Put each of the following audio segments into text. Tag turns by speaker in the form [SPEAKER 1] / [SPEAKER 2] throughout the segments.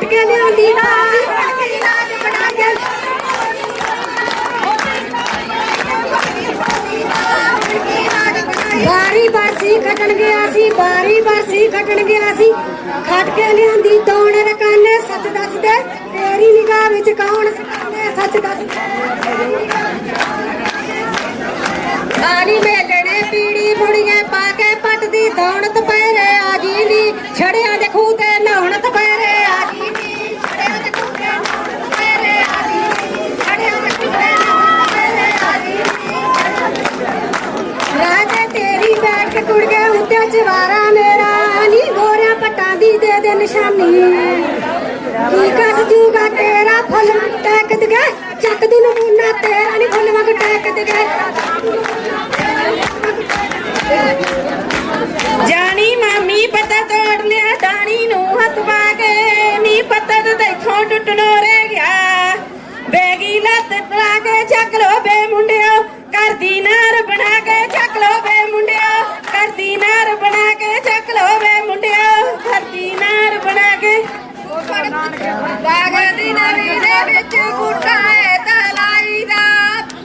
[SPEAKER 1] ਖੱਟ ਕੇ ਲਿਆਂਦੀ ਨਾ ਬਾਰੀ ਬਰਸੀ ਖਟਣ ਗਿਆ ਸੀ, ਬਾਰੀ ਬਰਸੀ ਖਟਣ ਗਿਆ ਸੀ। ਖੱਟ ਕੇ ਲਿਆਂਦੀ ਦੌਣ ਰਕਾਨੇ, ਸੱਚ ਦੱਸ ਤੇਰੀ ਨਿਗਾਹ ਵਿੱਚ ਕੌਣ ਸੱਚ ਦੱਸ ਆਲੀ ਮੇਲਣੇ ਪੀੜੀ ਮੁੜੀਏ ਪਾ ਕੇ ਪੱਟਦੀ ਦੌਣ ਤਪੈਰੇ ਆ ਜੀ ਨੀ ਛੜਿਆਂ ਦੇ ਨਿਸ਼ਾਨੀ ਕੀ ਕਸ ਜੂਗਾ ਤੇਰਾ ਫੁੱਲ ਟੈਕ ਦਗੇ ਚੱਕ ਦੂ ਨਮੂਨਾ ਤੇਰਾ ਨੀ ਫੁੱਲ ਵਗ ਟੈਕ ਦਗੇ
[SPEAKER 2] ਜਾਣੀ ਮਾਮੀ ਪਤਾ ਤੋੜ ਲਿਆ ਡਾਣੀ ਨੂੰ ਹੱਥ ਪਾ ਕੇ ਨੀ ਪਤਾ ਤੇ ਦੇਖੋ ਟੁੱਟਣੋ ਰਹਿ ਗਿਆ। ਬੈਗੀ ਲੱਤ ਪਾ ਕੇ ਚੱਕ ਲੋ ਬੇ ਮੁੰਡਿਓ, ਕਰਦੀ ਨਾਰ ਬਣਾ ਕੇ ਚੱਕ ਲੋ ਬੇ ਮੁੰਡਿਓ, ਕਰਦੀ ਨਾਰ ਬਣਾ ਕੇ ਚੱਕ ਲੋ ਬੇ ਮੁੰਡਿਓ ਕਰਦੀ ਨਾਰ ਬਣਾ ਕੇ
[SPEAKER 1] ਬਾਗ ਦੀ ਨਵੀਂ ਦੇ ਵਿੱਚ ਬੂਟਾ ਹੈ ਤਲਾਈ ਦਾ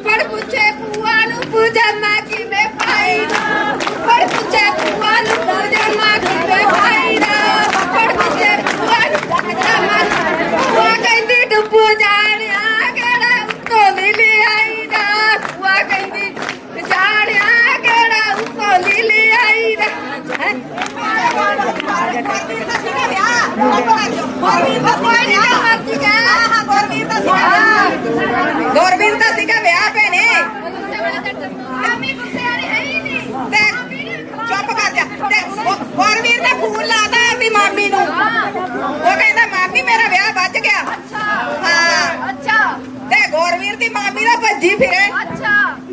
[SPEAKER 1] ਫੜ ਪੁੱਛੇ ਪੂਆ ਨੂੰ ਪੂਜਾ ਕਿਵੇਂ ਪਾਈ ਦਾ ਫੜ ਪੁੱਛੇ ਪੂਆ ਨੂੰ ਪੂਜਾ ਕਿਵੇਂ ਪਾਈ ਦਾ ਫੜ ਪੁੱਛੇ ਪੂਆ ਨੂੰ ਪੂਜਾ ਪੂਆ ਕਹਿੰਦੀ ਡੁੱਬੂ ਜਾਣਿਆ ਕਿਹੜਾ ਉੱਤੋਂ ਲਿਲੀ ਆਈ ਦਾ ਪੂਆ ਕਹਿੰਦੀ ਜਾਣਿਆ ਕਿਹੜਾ ਉੱਤੋਂ ਲਿਲੀ ਆਈ ਦਾ
[SPEAKER 2] ਗੁਰਬੀਰ ਦਾ ਸੀਗਾ ਵਿਆਹ ਭੈਣੇ ਤੇ ਚੁੱਪ ਕਰ ਜਾ ਤੇ ਗੁਰਬੀਰ ਨੇ ਫੋਨ ਲਾਤਾ ਆਪਣੀ ਮਾਮੀ ਨੂੰ ਉਹ ਕਹਿੰਦਾ ਮਾਮੀ ਮੇਰਾ ਵਿਆਹ ਵੱਜ ਗਿਆ ਹਾਂ ਤੇ ਗੁਰਬੀਰ ਦੀ ਮਾਮੀ ਦਾ ਭੱਜੀ ਫਿਰੇ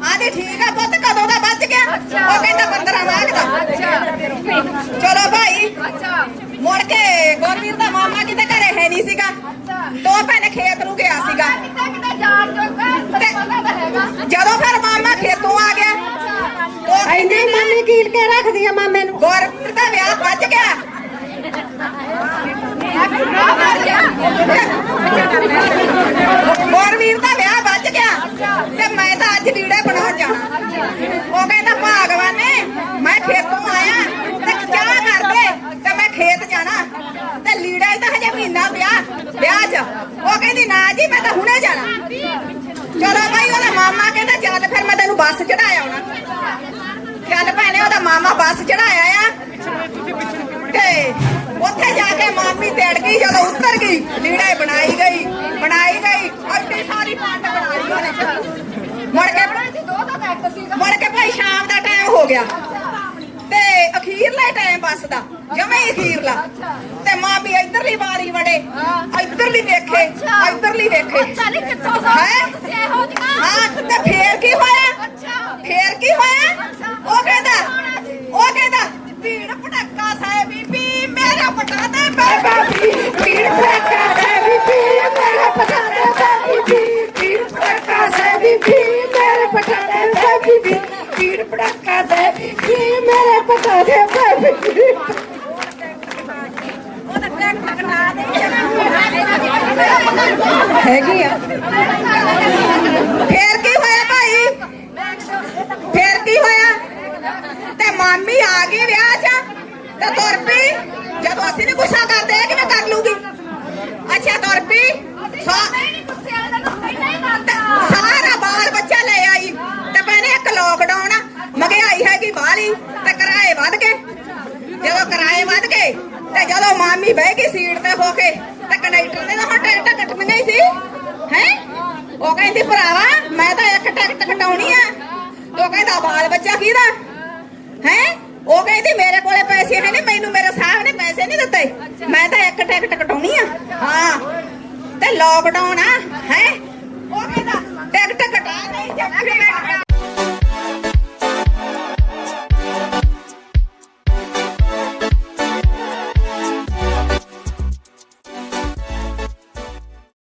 [SPEAKER 2] ਆਂਦੀ ਠੀਕ ਆ ਪੁੱਤ ਕਦੋਂ ਦਾ ਵੱਜ ਗਿਆ ਉਹ ਕਹਿੰਦਾ 15 ਮਾਘ ਦਾ ਚਲੋ ਭਾਈ ਮੁੜ ਕੇ ਗੁਰਬੀਰ ਦਾ ਮਾਮਾ ਕਿਤੇ ਘਰੇ ਹੈ ਨਹੀਂ ਸੀਗਾ ਤੋ ਭੈਣੇ ਖੇਤ ਨੂੰ ਗਿਆ ਸੀਗਾ ਜਦੋਂ ਫਿਰ ਮਾਮਾ ਖੇਤੋਂ ਆ ਗਿਆ ਤੋ
[SPEAKER 1] ਐਨੇ ਮੰਮੀ ਕੀਲ ਕੇ ਰੱਖਦੀ ਆ ਮਾਮੇ ਨੂੰ
[SPEAKER 2] ਗੁਰਬੀਰ ਦਾ ਵਿਆਹ ਵੱਜ ਗਿਆ ਤੇ ਮੈਂ ਤਾਂ ਅੱਜ ਲੀੜੇ ਬਣਾਉਣ ਜਾਣਾ ਉਹ ਕਹਿੰਦਾ ਭਾਗਵਾਨ ਨੇ ਮੈਂ ਖੇਤੋਂ ਆਇਆ ਤੇ ਚਾਹ ਕਰ ਦੇ ਤੇ ਮੈਂ ਖੇਤ ਜਾਣਾ ਤੇ ਲੀੜਾ ਤਾਂ ਹਜੇ ਮਹੀਨਾ ਵਿਆਹ ਵਿਆਹ 'ਚ। ਉਹ ਕਹਿੰਦੀ ਨਾ ਜੀ ਮੈਂ ਤਾਂ ਹੁਣੇ ਜਾਣਾ। ਚਲੋ ਭਾਈ ਉਹਦਾ ਮਾਮਾ ਕਹਿੰਦਾ ਚੱਲ ਫਿਰ ਮੈਂ ਤੈਨੂੰ ਬੱਸ ਚੜਾਇਆ ਆਉਣਾ। ਚੱਲ ਭੈਣੇ ਉਹਦਾ ਮਾਮਾ ਬੱਸ ਚੜਾਇਆ ਆ। ਤੇ ਉੱਥੇ ਜਾ ਕੇ ਮਾਮੀ ਤੇੜ ਗਈ ਜਦੋਂ ਉੱਤਰ ਗਈ ਲੀੜੇ ਬਣਾਈ ਗਈ ਬਣਾਈ ਗਈ ਅੱਡੀ ਸਾਰੀ ਬਣਾਈ ਉਹਨੇ। ਮੁੜ ਕੇ ਮੁੜ ਕੇ ਭਾਈ ਸ਼ਾਮ ਦਾ ਟਾਈਮ ਹੋ ਗਿਆ। ਅਖੀਰਲਾ ਟਾਈਮ ਬੱਸ ਦਾ ਜਮੇ ਅਖੀਰਲਾ। ਤੇ ਮਾਮੀ ਇਧਰਲੀ ਵਾਰੀ ਵੜੇ ਇਧਰਲੀ ਵੇਖੇ ਇਧਰਲੀ ਵੇਖੇ। ਹੈ? ਹਾਂ ਤੇ ਫੇਰ ਕੀ ਹੋਇਆ? ਫੇਰ ਕੀ ਹੋਇਆ? ਉਹ ਕਹਿੰਦਾ ਉਹ ਕਹਿੰਦਾ ਭੀੜ ਭਟੱਕਾ ਸਾਹਿਬ ਬੀਬੀ ਮੇਰਾ ਪਟਾ ਦੇ ਬੇਬੀ ਭੀੜ ਭਟੱਕਾ ਸਾਹਿਬ ਬੀਬੀ ਮੇਰਾ ਪਟਾ ਦੇ ਬੇਬੀ ਭੀੜ ਭਟੱਕਾ ਸਾਹਿਬ ਬੀਬੀ ਮੇਰੇ ਪਟਾ ਦੇ ਬੇਬੀ ਭੀੜ ਭਟੱਕਾ ਸਾਹਿਬ
[SPEAKER 1] ਹੈਗੀ ਆ
[SPEAKER 2] ਫੇਰ ਕੀ ਹੋਇਆ ਭਾਈ ਫੇਰ ਕੀ ਹੋਇਆ ਤੇ ਮਾਮੀ ਆ ਗਈ ਵਿਆਹ 'ਚ ਤੇ ਤੁਰ ਪਈ ਜਦੋਂ ਅਸੀਂ ਨੇ ਗੁੱਸਾ ਕਰਦੇ ਇਹ ਕਿਵੇਂ ਕਰ ਲੂਗੀ ਅੱਛਾ ਤੁਰ ਪਈ ਸਾ- ਤੇ ਸਾਰਾ ਬਾਲ ਬੱਚਾ ਲੈ ਆਈ ਤੇ ਪਹਿਲੇ ਇੱਕ ਲੋਕਡਾਊਨ ਮਹਿੰਗਾਈ ਹੈਗੀ ਬਾਹਲੀ ਤੇ ਕਿਰਾਏ ਵੱਧ ਗਏ ਜਦੋਂ ਕਿਰਾਏ ਵੱਧ ਗਏ ਤੇ ਜਦੋਂ ਮਾਮੀ ਬਹਿ ਗਈ ਸੀਟ ਤੇ ਹੋ ਕੇ ਤੇ ਕੰਡਕਟਰ ਨੇ ਤਾਂ ਹੁਣ ਟਿਕਟ ਕੱਟਣੀਆਂ ਹੀ ਸੀ। ਹੈ? ਉਹ ਕਹਿੰਦੀ, ਭਰਾਵਾ, ਮੈਂ ਤਾਂ ਇੱਕ ਟਿਕਟ ਕਟਾਉਣੀ ਆ। ਤੋ ਕਹਿੰਦਾ, ਬਾਲ ਬੱਚਾ ਕਿਹਦਾ? ਹੈ? ਉਹ ਕਹਿੰਦੀ, ਮੇਰੇ ਕੋਲੇ ਪੈਸੇ ਹੈ ਨਹੀਂ, ਮੈਨੂੰ ਮੇਰੇ ਸਾਹਿਬ ਨੇ ਪੈਸੇ ਨਹੀਂ ਦਿੱਤੇ। ਮੈਂ ਤਾਂ ਇੱਕ ਟਿਕਟ ਕਟਾਉਣੀ ਆ। ਹਾਂ। ਤੇ ਲੋਕਡਾਊਨ ਆ, ਹੈ? ਉਹ ਕਹਿੰਦਾ, ਟਿਕਟ ਕਟਾ